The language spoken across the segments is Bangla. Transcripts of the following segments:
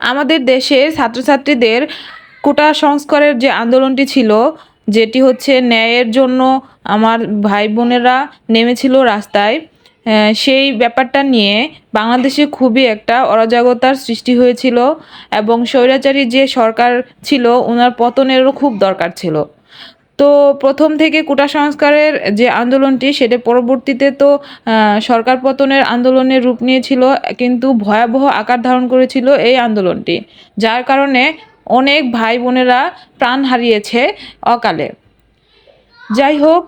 আমাদের দেশের ছাত্রছাত্রীদের কোটা সংস্কারের যে আন্দোলনটি ছিল, যেটি হচ্ছে ন্যায়ের জন্য আমার ভাই বোনেরা নেমেছিল রাস্তায় সেই ব্যাপারটা নিয়ে বাংলাদেশে খুবই একটা অরাজকতার সৃষ্টি হয়েছিল এবং স্বৈরাচারী যে সরকার ছিল, ওনার পতনেরও খুব দরকার ছিল। তো প্রথম থেকে কোটা সংস্কারের যে আন্দোলনটি, সেটা পরবর্তীতে তো সরকার পতনের আন্দোলনের রূপ নিয়েছিল, কিন্তু ভয়াবহ আকার ধারণ করেছিল এই আন্দোলনটি, যার কারণে অনেক ভাই বোনেরা প্রাণ হারিয়েছে অকালে। যাই হোক,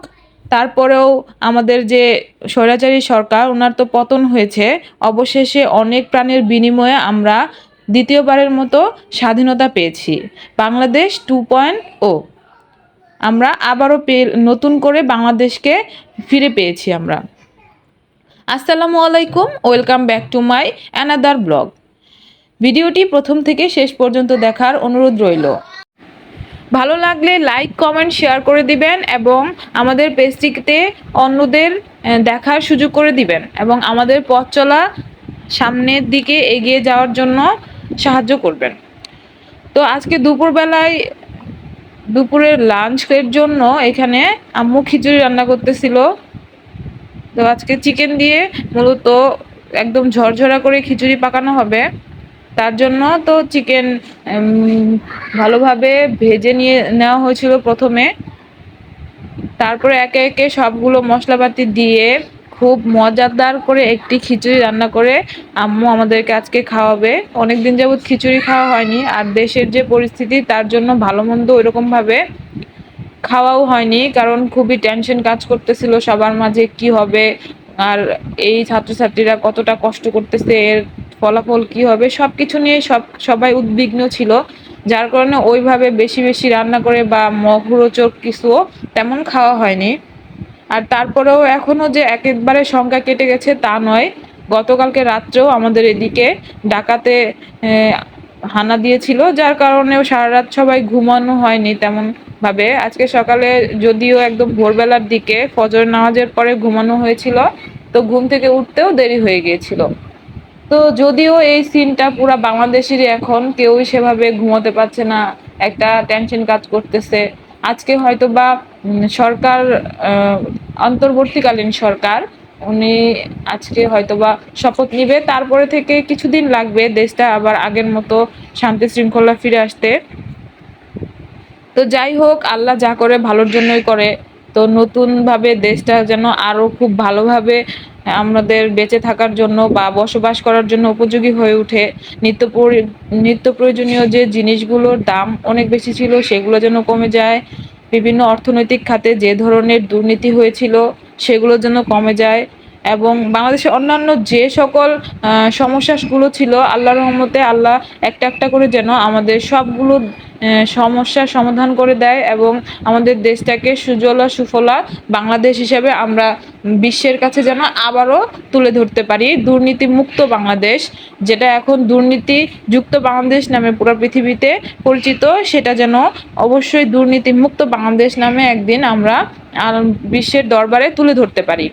তারপরেও আমাদের যে স্বৈরাচারী সরকার ওনার তো পতন হয়েছে, অবশেষে অনেক প্রাণের বিনিময়ে আমরা দ্বিতীয়বারের মতো স্বাধীনতা পেয়েছি। Bangladesh two point O. আমরা আবারও পেয়ে নতুন করে বাংলাদেশকে ফিরে পেয়েছি আমরা। আসসালামু আলাইকুম, welcome back to my another blog. ভিডিওটি প্রথম থেকে শেষ পর্যন্ত দেখার অনুরোধ রইল। ভালো লাগলে লাইক, কমেন্ট, শেয়ার করে দিবেন এবং আমাদের পেজটিতে অন্যদের দেখার সুযোগ করে দিবেন এবং আমাদের পথ চলা সামনের দিকে এগিয়ে যাওয়ার জন্য সাহায্য করবেন। তো আজকে দুপুরবেলায় দুপুরের লাঞ্চের জন্য এখানে আম্মু খিচুড়ি রান্না করতেছিল। তো আজকে চিকেন দিয়ে মূলত একদম ঝরঝরা করে খিচুড়ি পাকানো হবে। তার জন্য তো চিকেন ভালোভাবে ভেজে নিয়ে নেওয়া হয়েছিল প্রথমে। তারপরে একে একে সবগুলো মশলাপাতি দিয়ে খুব মজাদার করে একটি খিচুড়ি রান্না করে আম্মু আমাদেরকে আজকে খাওয়াবে। অনেকদিন যাবত খিচুড়ি খাওয়া হয়নি, আর দেশের যে পরিস্থিতি তার জন্য ভালো মন্দ ওইরকমভাবে খাওয়াও হয়নি, কারণ খুবই টেনশন কাজ করতেছিল সবার মাঝে কি হবে, আর এই ছাত্রছাত্রীরা কতটা কষ্ট করতেছে, এর ফলাফল কি হবে সব কিছু নিয়ে সব, সবাই উদ্বিগ্ন ছিল, যার কারণে ওইভাবে বেশি বেশি রান্না করে বা মহুরোচক কিছুও তেমন খাওয়া হয়নি। আর তারপরেও এখনও যে একেবারে সংখ্যা কেটে গেছে তা নয়, গতকালকে রাত্রেও আমাদের এদিকে ডাকাতে হানা দিয়েছিল, যার কারণেও সারা রাত সবাই ঘুমানো হয়নি তেমন ভাবে আজকে সকালে যদিও একদম ভোরবেলার দিকে ফজর নামাজের পরে ঘুমানো হয়েছিল, তো ঘুম থেকে উঠতেও দেরি হয়ে গিয়েছিল। তো যদিও এই সিনটা পুরা বাংলাদেশেরই এখন, কেউই সেভাবে ঘুমোতে পারছে না, একটা টেনশন কাজ করতেছে। আজকে হয়তো বা সরকার অন্তর্বর্তীকালীন সরকার, উনি আজকে হয়তো বা শপথ নিবে। তারপরে থেকে কিছুদিন লাগবে দেশটা আবার আগের মতো শান্তি শৃঙ্খলা ফিরে আসতে। তো যাই হোক, আল্লাহ যা করে ভালোর জন্যই করে। তো নতুনভাবে দেশটা যেন আরও খুব ভালোভাবে আমাদের বেঁচে থাকার জন্য বা বসবাস করার জন্য উপযোগী হয়ে ওঠে নিত্য নিত্য প্রয়োজনীয় যে জিনিসগুলোর দাম অনেক বেশি ছিল, সেগুলো যেন কমে যায়। বিভিন্ন অর্থনৈতিক খাতে যে ধরনের দুর্নীতি হয়েছিল, সেগুলো যেন কমে যায় এবং বাংলাদেশের অন্যান্য যে সকল সমস্যাগুলো ছিল আল্লাহ রহমতে আল্লাহ একটা একটা করে যেন আমাদের সবগুলো সমস্যার সমাধান করে দেয় এবং আমাদের দেশটাকে সুজলা সুফলা বাংলাদেশ হিসেবে আমরা বিশ্বের কাছে যেন আবারও তুলে ধরতে পারি। দুর্নীতি মুক্ত বাংলাদেশ, যেটা এখন দুর্নীতি যুক্ত বাংলাদেশ নামে পুরো পৃথিবীতে পরিচিত, সেটা যেন অবশ্যই দুর্নীতি মুক্ত বাংলাদেশ নামে একদিন আমরা বিশ্বের দরবারে তুলে ধরতে পারি।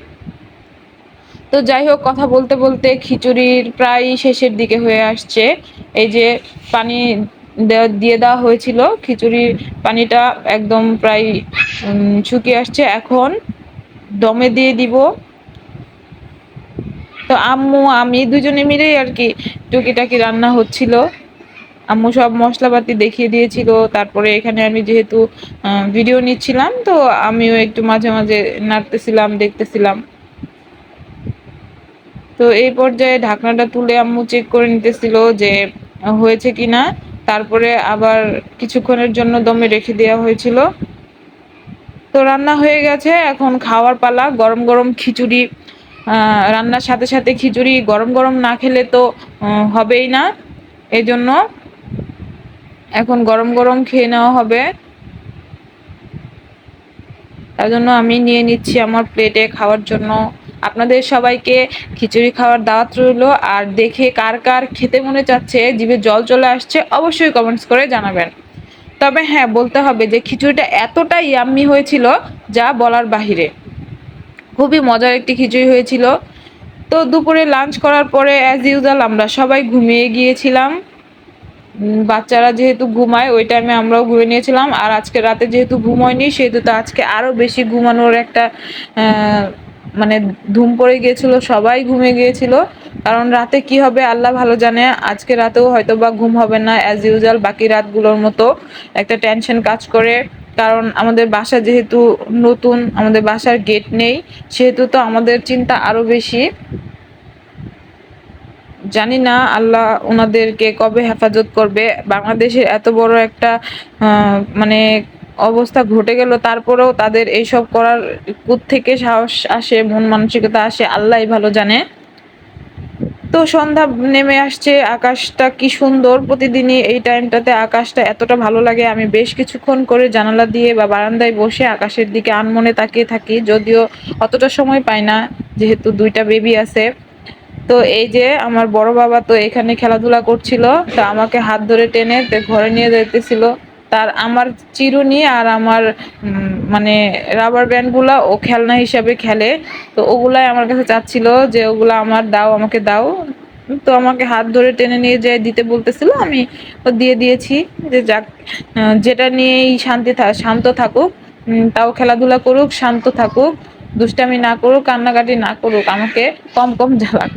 তো যাই হোক, কথা বলতে বলতে খিচুড়ির প্রায় শেষের দিকে হয়ে আসছে। এই যে পানি দিয়ে দেওয়া হয়েছিল। খিচুড়ির পানিটা একদম প্রায় শুকিয়ে আসছে। এখন দমে দিয়ে দিব। তো আম্মু, আমি দুজনে মিলেই আর কি টুকিটাকি রান্না হচ্ছিল। আম্মু সব মশলাপাতি দেখিয়ে দিয়েছিল। তারপরে এখানে আমি যেহেতু ভিডিও নিচ্ছিলাম, তো আমিও একটু মাঝে মাঝে নাড়তেছিলাম, দেখতেছিলাম। তো এই পর্যায়ে ঢাকনাটা তুলে আম্মু চেক করে নিতেছিল যে, হয়েছে কিনা। তারপরে আবার কিছুক্ষণের জন্য দমে রেখে দেওয়া হয়েছিল। তো রান্না হয়ে গেছে, এখন খাওয়ার পালা। গরম গরম খিচুড়ি রান্নার সাথে সাথে খিচুড়ি গরম গরম না খেলে তো হবেই না। এই জন্য এখন গরম গরম খেয়ে নেওয়া হবে। তার জন্য আমি নিয়ে নিচ্ছি আমার প্লেটে খাওয়ার জন্য। আপনাদের সবাইকে খিচুড়ি খাওয়ার দাওয়াত রইল। আর দেখে কার কার খেতে মনে চাচ্ছে, জিভে জল চলে আসছে, অবশ্যই কমেন্টস করে জানাবেন। তবে হ্যাঁ বলতে হবে যে খিচুড়িটা এতটাই ইয়াম্মি হয়েছিল যা বলার বাহিরে। খুবই মজার একটি খিচুড়ি হয়েছিল। তো দুপুরে লাঞ্চ করার পরে অ্যাজ ইউজাল আমরা সবাই ঘুমিয়ে গিয়েছিলাম। বাচ্চারা যেহেতু ঘুমায়, ওই টাইমে আমরাও ঘুমিয়ে নিয়েছিলাম। আর আজকে রাতে যেহেতু ঘুম হয়নি, সেহেতু তো আজকে আরও বেশি ঘুমানোর একটা মানে ধুম পড়ে গিয়েছিল, সবাই ঘুমিয়ে গিয়েছিল। কারণ রাতে কি হবে আল্লাহ ভালো জানে, আজকে রাতেও হয়তো বা ঘুম হবে না অ্যাজ ইউজুয়াল বাকি রাতগুলোর মতো একটা টেনশন কাজ করে। কারণ আমাদের বাসা যেহেতু নতুন, আমাদের বাসার গেট নেই, সেহেতু তো আমাদের চিন্তা আরও বেশি। জানি না আল্লাহ ওনাদেরকে কবে হেফাজত করবে। বাংলাদেশের এত বড় একটা মানে অবস্থা ঘটে গেল, তারপরেও তাদের এইসব করার থেকে সাহস আসে, মন মানসিকতা আসে, আল্লাহই ভালো জানে। তো সন্ধ্যা নেমে আসছে, আকাশটা কি সুন্দর প্রতিদিনই এই টাইমটাতে আকাশটা এতটা ভালো লাগে। আমি বেশ কিছুক্ষণ করে জানালা দিয়ে বা বারান্দায় বসে আকাশের দিকে আনমনে তাকিয়ে থাকি, যদিও অতটা সময় পাই না, যেহেতু দুইটা বেবি আছে। তো এই যে আমার বড় বাবা তো এখানে খেলাধুলা করছিল, তা আমাকে হাত ধরে টেনে ঘরে নিয়ে যাইতেছিল। তার আমার চিরুনি আর আমার মানে রাবার ব্যান্ডগুলা ও খেলনা হিসাবে খেলে। তো ওগুলাই আমার কাছে চাচ্ছিল যে ওগুলা আমার দাও, আমাকে দাও। তো আমাকে হাত ধরে টেনে নিয়ে যেয়ে দিতে বলতেছিল, আমি ও দিয়ে দিয়েছি। যে যাক যেটা নিয়েই শান্তি শান্ত থাকুক তাও খেলাধুলা করুক, শান্ত থাকুক, দুষ্টামি না করুক, কান্নাকাটি না করুক, আমাকে কম কম জ্বালাক।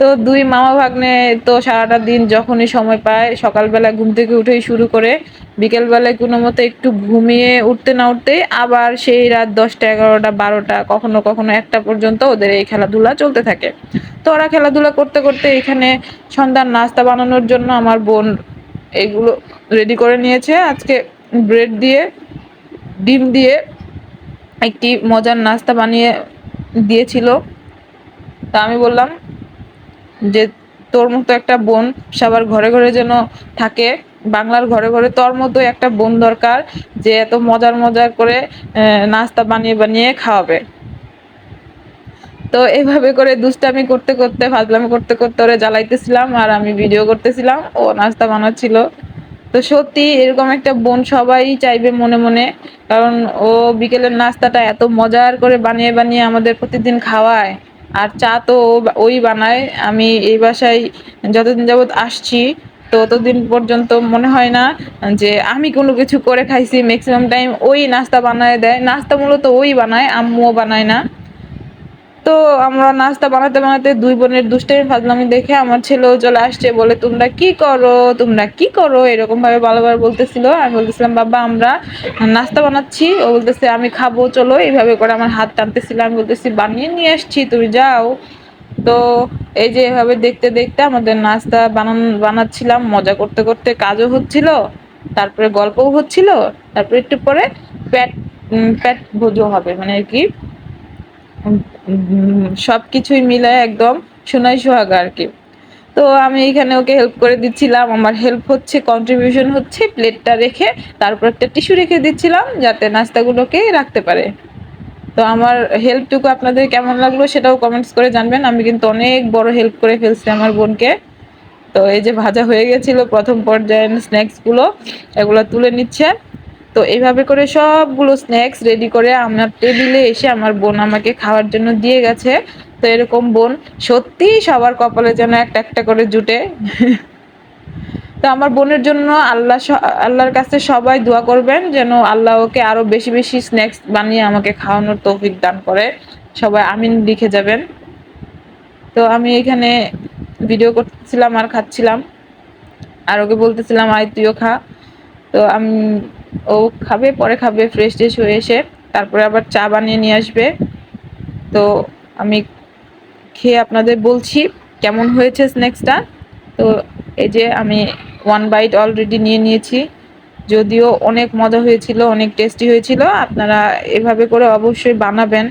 তো দুই মামা ভাগ্নে তো সারাটা দিন যখনই সময় পায়, সকালবেলা ঘুম থেকে উঠেই শুরু করে বিকেলবেলায় কোনো মতো একটু ঘুমিয়ে উঠতে না উঠতেই আবার সেই রাত দশটা, এগারোটা, বারোটা, কখনো কখনো একটা পর্যন্ত ওদের এই খেলাধুলা চলতে থাকে। তো ওরা খেলাধুলা করতে করতে এখানে সন্ধ্যার নাস্তা বানানোর জন্য আমার বোন এগুলো রেডি করে নিয়েছে। আজকে ব্রেড দিয়ে, ডিম দিয়ে একটি মজার নাস্তা বানিয়ে দিয়েছিল। তা আমি বললাম যে তোর মতো একটা বোন সবার ঘরে ঘরে যেন থাকে, বাংলার ঘরে ঘরে তোর মতো একটা বোন দরকার যে এত মজার মজার করে নাস্তা বানিয়ে বানিয়ে খাওয়াবে। তো এইভাবে করে দুষ্টামি করতে করতে, ফাজলামি করতে করতে ওরে জ্বালাইতেছিলাম আর আমি ভিডিও করতেছিলাম, ও নাস্তা বানাচ্ছিল। তো সত্যি এরকম একটা বোন সবাই চাইবে মনে মনে, কারণ ও বিকেলের নাস্তাটা এত মজার করে বানিয়ে বানিয়ে আমাদের প্রতিদিন খাওয়ায়। আর চা তো ওই বানায়। আমি এই বাসায় যতদিন যাবৎ আসছি, ততদিন পর্যন্ত মনে হয় না যে আমি কোনো কিছু করে খাইছি। ম্যাক্সিমাম টাইম ওই নাস্তা বানায় দেয়। নাস্তা মূলত ওই বানায়, আম্মুও বানায় না। তো আমরা নাস্তা বানাতে বানাতে দুই বোনের দুষ্টামি ফাজলামি দেখে আমার ছেলেও চলে আসছে, বলে, তোমরা কি করো? তোমরা কি করো? এরকম ভাবে বারবার বলতেছিল। আমি বলতেছিলাম, বাবা, আমরা নাস্তা বানাচ্ছি। ও বলতেছে, আমি খাব, চলো। এইভাবে করে আমার হাত টানতেছিল। আমি বলতেছি, বানিয়ে নিয়ে আসছি, তুমি যাও। তো এই যে এভাবে দেখতে দেখতে আমাদের নাস্তা বানান, বানাচ্ছিলাম। মজা করতে করতে কাজও হচ্ছিল, তারপরে গল্পও হচ্ছিল, তারপরে একটু পরে প্যাট প্যাট ভোজও হবে। মানে কি সব কিছুই মিলে একদম সোনাই সোহাগা আর কি। তো আমি এখানে ওকে হেল্প করে দিচ্ছিলাম। আমার হেল্প হচ্ছে কন্ট্রিবিউশন হচ্ছে প্লেটটা রেখে তারপর একটা টিস্যু রেখে দিচ্ছিলাম যাতে নাস্তাগুলোকে রাখতে পারে। তো আমার হেল্পটুকু আপনাদের কেমন লাগল সেটাও কমেন্টস করে জানবেন। আমি কিন্তু অনেক বড় হেল্প করে ফেলছি আমার বোনকে। তো এই যে ভাজা হয়ে গেছিল প্রথম পর্যায়ের স্ন্যাক্সগুলো এগুলো তুলে নিচ্ছে। তো এইভাবে করে সবগুলো স্ন্যাক্স রেডি করে আমার টেবিলে এসে আমার বোন আমাকে খাওয়ার জন্য দিয়ে গেছে। তো এরকম বোন সত্যি সবার কপালে যেন একটা একটা করে জুটে। তো আমার বোনের জন্য আল্লাহ আল্লাহর কাছে সবাই দোয়া করবেন যেন আল্লাহ ওকে আরও বেশি বেশি স্ন্যাক্স বানিয়ে আমাকে খাওয়ানোর তৌফিক দান করে। সবাই আমিন লিখে যাবেন। তো আমি এখানে ভিডিও করতেছিলাম আর খাচ্ছিলাম। আর ওকে বলতেছিলাম, আয় তুইও খা। তো আমি ও খাবে, পরে খাবে ফ্রেশ ট্রেশ হয়ে এসে তারপরে আবার চা বানিয়ে নিয়ে আসবে। তো আমি খেয়ে আপনাদের বলছি কেমন হয়েছে স্ন্যাক্সটা তো এই যে আমি ওয়ান বাইট অলরেডি নিয়ে নিয়েছি। যদিও অনেক মজা হয়েছিল, অনেক টেস্টি হয়েছিল, আপনারা এভাবে করে অবশ্যই বানাবেন।